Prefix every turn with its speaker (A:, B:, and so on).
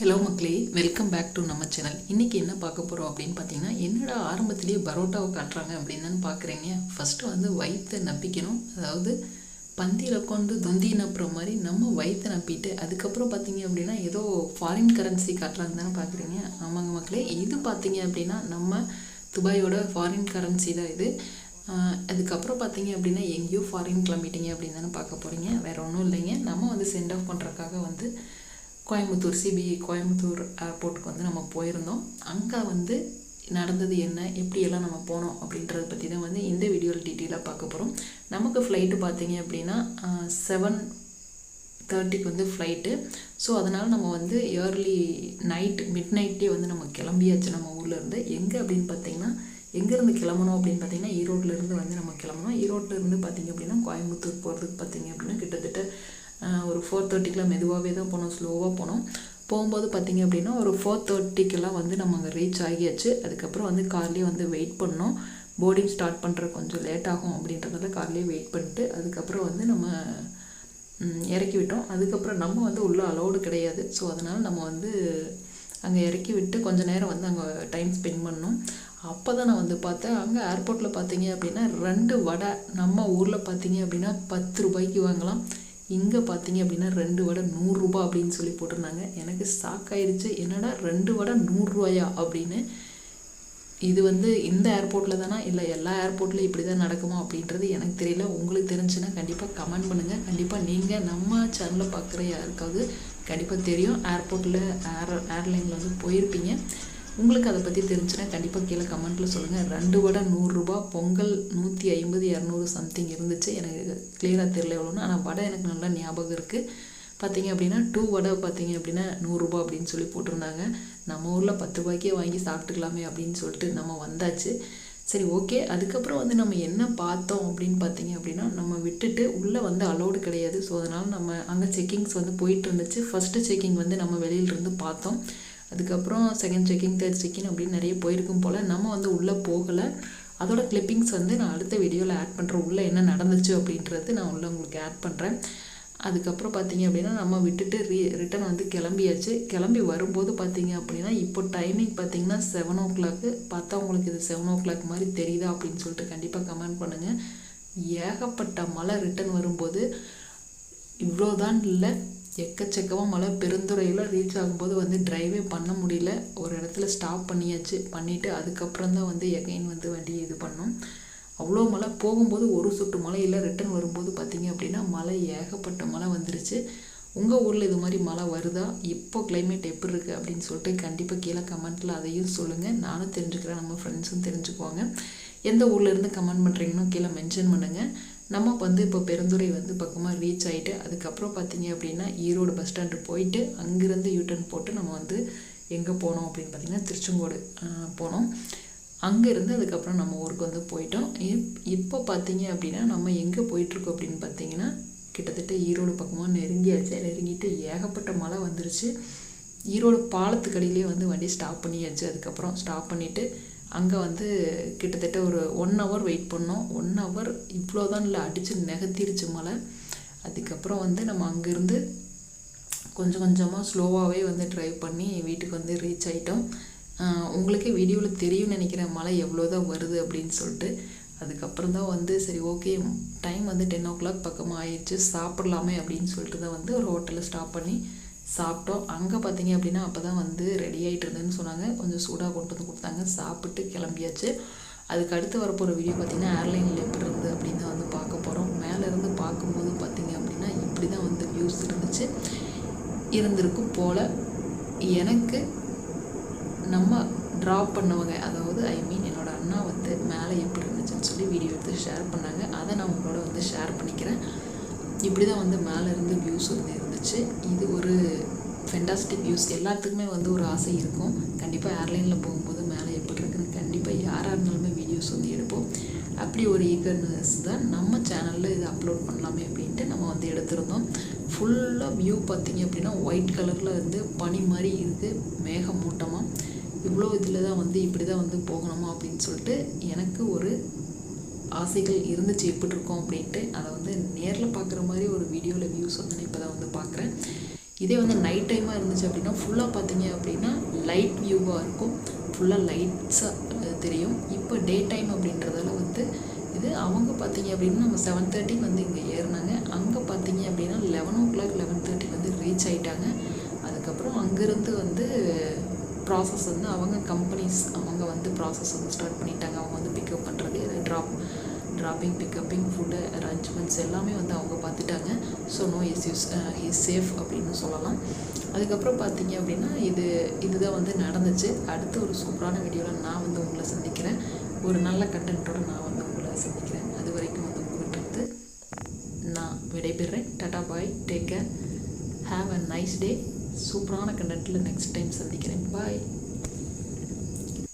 A: Hello மக்களே welcome back to நம்ம channel இன்றைக்கி என்ன பார்க்க போகிறோம் அப்படின்னு பார்த்தீங்கன்னா என்னடா ஆரம்பத்திலேயே பரோட்டாவை காட்டுறாங்க அப்படின்னு தான் பார்க்குறீங்க. ஃபஸ்ட்டு வந்து வயிற்றை நப்பிக்கணும். அதாவது பந்தியில் கொண்டு தொந்தி நப்புற மாதிரி நம்ம வயிற்றை நப்பிட்டு அதுக்கப்புறம் பார்த்தீங்க அப்படின்னா ஏதோ ஃபாரின் கரன்சி காட்டுறாங்க தானே பார்க்குறீங்க. ஆமாங்க மக்களே இது பார்த்தீங்க அப்படின்னா நம்ம துபாயோட ஃபாரின் கரன்சி தான் இது. அதுக்கப்புறம் பார்த்தீங்க அப்படின்னா எங்கேயோ ஃபாரின் கிளம்பிட்டீங்க அப்படின்னு தானே பார்க்க போகிறீங்க வேறு ஒன்றும் இல்லைங்க. நம்ம வந்து சென்ட் ஆஃப் பண்ணுறதுக்காக வந்து கோயம்புத்தூர் சிபிஐ கோயம்புத்தூர் ஏர்போர்ட்டுக்கு வந்து நம்ம போயிருந்தோம். அங்கே வந்து நடந்தது என்ன எப்படியெல்லாம் நம்ம போனோம் அப்படின்றத பற்றி தான் வந்து இந்த வீடியோவில் டீட்டெயிலாக பார்க்க போகிறோம் நமக்கு ஃப்ளைட்டு பார்த்தீங்க அப்படின்னா செவன் தேர்ட்டிக்கு வந்து ஃப்ளைட்டு ஸோ அதனால் நம்ம வந்து ஏர்லி நைட் மிட் நைட்டே வந்து நம்ம கிளம்பியாச்சு நம்ம ஊர்லேருந்து எங்கே அப்படின்னு பார்த்தீங்கன்னா எங்கேருந்து கிளம்பணும் அப்படின்னு பார்த்தீங்கன்னா ஈரோட்லேருந்து வந்து நம்ம கிளம்பணும். ஈரோட்லேருந்து பார்த்தீங்க அப்படின்னா கோயம்புத்தூர் போகிறதுக்கு பார்த்தீங்க அப்படின்னா கிட்டத்தட்ட ஒரு ஃபோர் தேர்ட்டிக்கெலாம் மெதுவாகவே தான் போனோம் ஸ்லோவாக போனோம். போகும்போது பார்த்திங்க அப்படின்னா ஒரு ஃபோர் தேர்ட்டிக்கெல்லாம் வந்து நம்ம அங்கே ரீச் ஆகியாச்சு. அதுக்கப்புறம் வந்து கார்லேயே வந்து வெயிட் பண்ணோம். போர்டிங் ஸ்டார்ட் பண்ணுற கொஞ்சம் லேட் ஆகும் அப்படின்றதால கார்லேயே வெயிட் பண்ணிட்டு அதுக்கப்புறம் வந்து நம்ம இறக்கி விட்டோம். அதுக்கப்புறம் நம்ம வந்து உள்ளே அலௌடு கிடையாது. ஸோ அதனால் நம்ம வந்து அங்கே இறக்கி விட்டு கொஞ்சம் நேரம் வந்து அங்கே டைம் ஸ்பெண்ட் பண்ணோம். அப்போ தான் நான் வந்து பார்த்தேன் அங்கே ஏர்போர்ட்டில் பார்த்தீங்க அப்படின்னா ரெண்டு வடை நம்ம ஊரில் பார்த்தீங்க அப்படின்னா பத்து ரூபாய்க்கு வாங்கலாம். இங்கே பார்த்தீங்க அப்படின்னா ரெண்டு வடை நூறுரூபா அப்படின்னு சொல்லி போட்டிருந்தாங்க. எனக்கு ஸ்டாக் என்னடா ரெண்டு வடை நூறுரூவாயா அப்படின்னு. இது வந்து இந்த ஏர்போர்ட்டில் தானா? இல்லை எல்லா ஏர்போர்ட்லையும் இப்படி தான் நடக்குமா அப்படின்றது எனக்கு தெரியல. உங்களுக்கு தெரிஞ்சுன்னா கண்டிப்பாக கமெண்ட் பண்ணுங்கள் கண்டிப்பாக நீங்கள் நம்ம சேனலில் பார்க்குற யாருக்காவது கண்டிப்பாக தெரியும். ஏர்போர்ட்டில் ஏர் ஏர்லைனில் வந்து போயிருப்பீங்க. உங்களுக்கு அதை பற்றி தெரிஞ்சுன்னா கண்டிப்பாக கீழே கமெண்ட்டில் சொல்லுங்கள் ரெண்டு வடை நூறுரூபா பொங்கல் நூற்றி ஐம்பது இரநூறு சம்திங் இருந்துச்சு. எனக்கு கிளியராக தெரியல எவ்வளோன்னு ஆனால் வடை எனக்கு நல்லா ஞாபகம் இருக்குது பார்த்தீங்க அப்படின்னா டூ வடை பார்த்தீங்க அப்படின்னா நூறுரூபா அப்படின்னு சொல்லி போட்டிருந்தாங்க. நம்ம ஊரில் பத்து ரூபாய்க்கே வாங்கி சாப்பிட்டுக்கலாமே அப்படின்னு சொல்லிட்டு நம்ம வந்தாச்சு. சரி ஓகே அதுக்கப்புறம் வந்து நம்ம என்ன பார்த்தோம் அப்படின்னு பார்த்தீங்க அப்படின்னா நம்ம விட்டுட்டு உள்ளே வந்து அலோடு கிடையாது. ஸோ அதனால் நம்ம அங்கே செக்கிங்ஸ் வந்து போயிட்டு இருந்துச்சு. ஃபஸ்ட்டு செக்கிங் வந்து நம்ம வெளியிலிருந்து பார்த்தோம். அதுக்கப்புறம் செகண்ட் செக்கிங் தேர்ட் செக்கிங் அப்படின்னு நிறைய போயிருக்கும் போல் நம்ம வந்து உள்ளே போகலை. அதோட கிளிப்பிங்ஸ் வந்து நான் அடுத்த வீடியோவில் ஆட் பண்ணுறேன் உள்ளே என்ன நடந்துச்சு அப்படின்றது நான் உள்ளே உங்களுக்கு ஆட் பண்ணுறேன் அதுக்கப்புறம் பார்த்தீங்க அப்படின்னா நம்ம விட்டுட்டு ரீ ரிட்டன் வந்து கிளம்பியாச்சு. கிளம்பி வரும்போது பார்த்தீங்க அப்படின்னா இப்போ டைமிங் பார்த்தீங்கன்னா செவன் ஓ கிளாக்கு பார்த்தா உங்களுக்கு இது செவன் ஓ கிளாக் மாதிரி தெரியுதா அப்படின்னு சொல்லிட்டு கண்டிப்பாக கமெண்ட் பண்ணுங்கள் ஏகப்பட்ட மழை ரிட்டன் வரும்போது இவ்வளோதான் இல்லை. எக்கச்சக்கமாக மழை பெருந்துறையில் ரீச் ஆகும்போது வந்து ட்ரைவே பண்ண முடியல. ஒரு இடத்துல ஸ்டாப் பண்ணியாச்சு. பண்ணிவிட்டு அதுக்கப்புறம் தான் வந்து எகைன் வந்து வண்டியை இது பண்ணோம். அவ்வளோ மழை. போகும்போது ஒரு சொட்டு மழை இல்லை ரிட்டன் வரும்போது பார்த்தீங்க அப்படின்னா மழை ஏகப்பட்ட மழை வந்துருச்சு. உங்கள் ஊரில் இது மாதிரி மழை வருதா? இப்போ கிளைமேட் எப்படி இருக்குது அப்படின்னு சொல்லிட்டு கண்டிப்பாக கீழே கமெண்ட்டில் அதையும் சொல்லுங்கள் நானும் தெரிஞ்சுக்கிறேன். நம்ம ஃப்ரெண்ட்ஸும் தெரிஞ்சுக்குவாங்க. எந்த ஊர்லேருந்து கமெண்ட் பண்ணுறீங்கன்னு கீழே மென்ஷன் பண்ணுங்கள் நம்ம வந்து இப்போ பெருந்துறை வந்து பக்கமாக ரீச் ஆகிட்டு அதுக்கப்புறம் பார்த்தீங்க அப்படின்னா ஈரோடு பஸ் ஸ்டாண்டு போயிட்டு அங்கேருந்து யூட்டர்ன் போட்டு நம்ம வந்து எங்கே போனோம் அப்படின்னு பார்த்தீங்கன்னா திருச்செங்கோடு போனோம். அங்கேருந்து அதுக்கப்புறம் நம்ம ஊருக்கு வந்து போயிட்டோம். இப் இப்போ பார்த்தீங்க அப்படின்னா நம்ம எங்கே போயிட்டுருக்கோம் அப்படின்னு பார்த்தீங்கன்னா கிட்டத்தட்ட ஈரோடு பக்கமாக நெருங்கியாச்சு நெருங்கிட்டு ஏகப்பட்ட மழை வந்துருச்சு. ஈரோடு பாலத்துக்கடியிலே வந்து வண்டி ஸ்டாப் பண்ணியாச்சு. அதுக்கப்புறம் ஸ்டாப் பண்ணிவிட்டு அங்கே வந்து கிட்டத்தட்ட ஒரு ஒன் ஹவர் வெயிட் பண்ணோம். ஒன் ஹவர் இவ்வளோதான் இல்லை அடித்து நெகத்திருச்சு மழை. அதுக்கப்புறம் வந்து நம்ம அங்கேருந்து கொஞ்சம் கொஞ்சமாக ஸ்லோவாகவே வந்து ட்ரைவ் பண்ணி வீட்டுக்கு வந்து ரீச் ஆகிட்டோம் உங்களுக்கே வீடியோவில் தெரியும்னு நினைக்கிறேன் மழை எவ்வளோ தான் வருது அப்படின்னு சொல்லிட்டு. அதுக்கப்புறம் தான் வந்து சரி ஓகே டைம் வந்து டென் ஓ கிளாக் பக்கமாக ஆயிடுச்சு சாப்பிட்லாமே அப்படின்னு சொல்லிட்டு தான் வந்து ஒரு ஹோட்டலில் ஸ்டாப் பண்ணி சாப்பிட்டோம். அங்கே பார்த்தீங்க அப்படின்னா அப்போ தான் வந்து ரெடி ஆகிட்டு இருந்தேன்னு சொன்னாங்க. கொஞ்சம் சூடாக கொண்டு வந்து கொடுத்தாங்க. சாப்பிட்டு கிளம்பியாச்சு. அதுக்கு அடுத்து வரப்போகிற வீடியோ பார்த்தீங்கன்னா ஏர்லைனில் எப்படி இருந்தது அப்படின்னு தான் வந்து பார்க்க போகிறோம் மேலே இருந்து பார்க்கும்போது பார்த்தீங்க அப்படின்னா இப்படி தான் வந்து வியூஸ் இருந்துச்சு. இருந்திருக்கும் போல் எனக்கு நம்ம ட்ராப் பண்ணவங்க அதாவது ஐ மீன் என்னோடய அண்ணா வந்து மேலே எப்படி இருந்துச்சுன்னு சொல்லி வீடியோ எடுத்து ஷேர் பண்ணாங்க. அதை நான் உங்களோட வந்து ஷேர் பண்ணிக்கிறேன். இப்படி தான் வந்து மேலே இருந்து வியூஸ் வந்து இருந்துச்சு இது ஒரு ஃபென்டாஸ்டிக் வியூஸ் எல்லாத்துக்குமே வந்து ஒரு ஆசை இருக்கும். கண்டிப்பாக ஏர்லைனில் போகும்போது மேலே எப்படி இருக்குன்னு கண்டிப்பாக யாராக இருந்தாலுமே வீடியோஸ் வந்து எடுப்போம். அப்படி ஒரு ஈகர்னஸ் தான் நம்ம சேனலில் இது அப்லோட் பண்ணலாமே அப்படின்ட்டு நம்ம வந்து எடுத்திருந்தோம். ஃபுல்லாக வியூ பார்த்தீங்க அப்படின்னா ஒயிட் கலரில் வந்து பனி மாதிரி இருக்குது மேகமூட்டமாக இவ்வளோ இதில் தான் வந்து இப்படி தான் வந்து போகணுமா அப்படின்னு சொல்லிட்டு எனக்கு ஒரு ஆசைகள் இருந்துச்சு. எப்படி இருக்கும் அப்படின்ட்டு அதை வந்து நேரில் பார்க்குற மாதிரி ஒரு வீடியோவில் வியூஸ் வந்து வந்து பார்க்குறேன். இதே வந்து நைட் டைமாக இருந்துச்சு அப்படின்னா ஃபுல்லாக பார்த்தீங்க அப்படின்னா லைட் வியூவாக இருக்கும். ஃபுல்லாக லைட்ஸாக தெரியும். இப்போ டே டைம் அப்படின்றதால வந்து இது அவங்க பார்த்தீங்க அப்படின்னா நம்ம செவன் தேர்ட்டி வந்து இங்கே ஏறினாங்க. அங்கே பார்த்தீங்க அப்படின்னா eleven o'clock eleven thirty வந்து ரீச் ஆகிட்டாங்க அதுக்கப்புறம் அங்கேருந்து வந்து ப்ராசஸ் வந்து அவங்க கம்பெனிஸ் அவங்க வந்து ப்ராசஸ் வந்து ஸ்டார்ட் பண்ணிட்டாங்க. அவங்க வந்து பிக்கப் பண்ணுறது ட்ராப் ட்ராப்பிங் பிக்கப்பிங் ஃபுட்டு அரேஞ்ச்மெண்ட்ஸ் எல்லாமே வந்து அவங்க பார்த்துட்டாங்க. So no issues he safe அப்படின்னு சொல்லலாம். அதுக்கப்புறம் பார்த்தீங்க அப்படின்னா இது இதுதான் வந்து நடந்துச்சு. அடுத்து ஒரு சூப்பரான வீடியோவில் நான் வந்து உங்களை சந்திக்கிறேன். ஒரு நல்ல கண்டென்ட்டோடு நான் வந்து உங்களை சந்திக்கிறேன். அது வரைக்கும் வந்து உங்கள்கிட்ட நான் விடைபெறேன். Tata bye. Take care have a nice day சூப்பரான கண்டென்ட்டில் நெக்ஸ்ட் டைம் சந்திக்கிறேன். பாய்